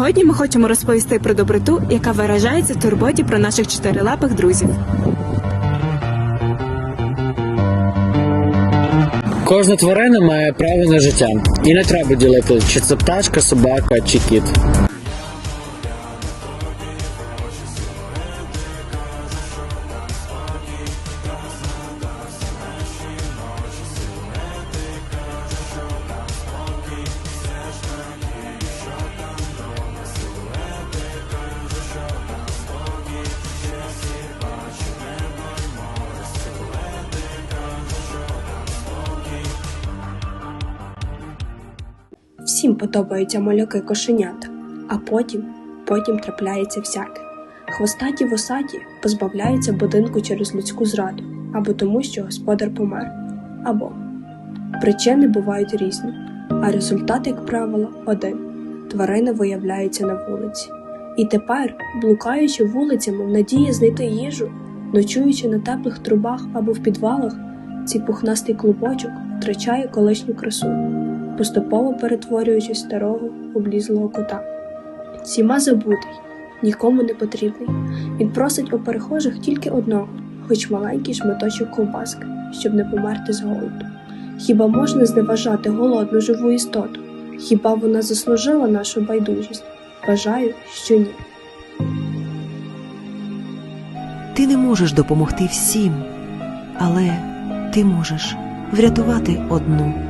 Сьогодні ми хочемо розповісти про доброту, яка виражається в турботі про наших чотирилапих друзів. Кожна тварина має право на життя, і не треба ділити, чи це пташка, собака чи кіт. Всім подобаються малюки кошенята, а потім, потім трапляється всяке. Хвостаті восаті позбавляються будинку через людську зраду, або тому, що господар помер, або причини бувають різні, а результат, як правило, один тварини виявляються на вулиці. І тепер, блукаючи вулицями в надії знайти їжу, ночуючи на теплих трубах або в підвалах, цей пухнастий клубочок втрачає колишню красу поступово перетворюючись старого облізлого кота. Сіма забутий, нікому не потрібний. Він просить у перехожих тільки одного, хоч маленький шматочок ковбаски, щоб не померти з голоду. Хіба можна зневажати голодну живу істоту? Хіба вона заслужила нашу байдужість? Вважаю, що ні. Ти не можеш допомогти всім, але ти можеш врятувати одну.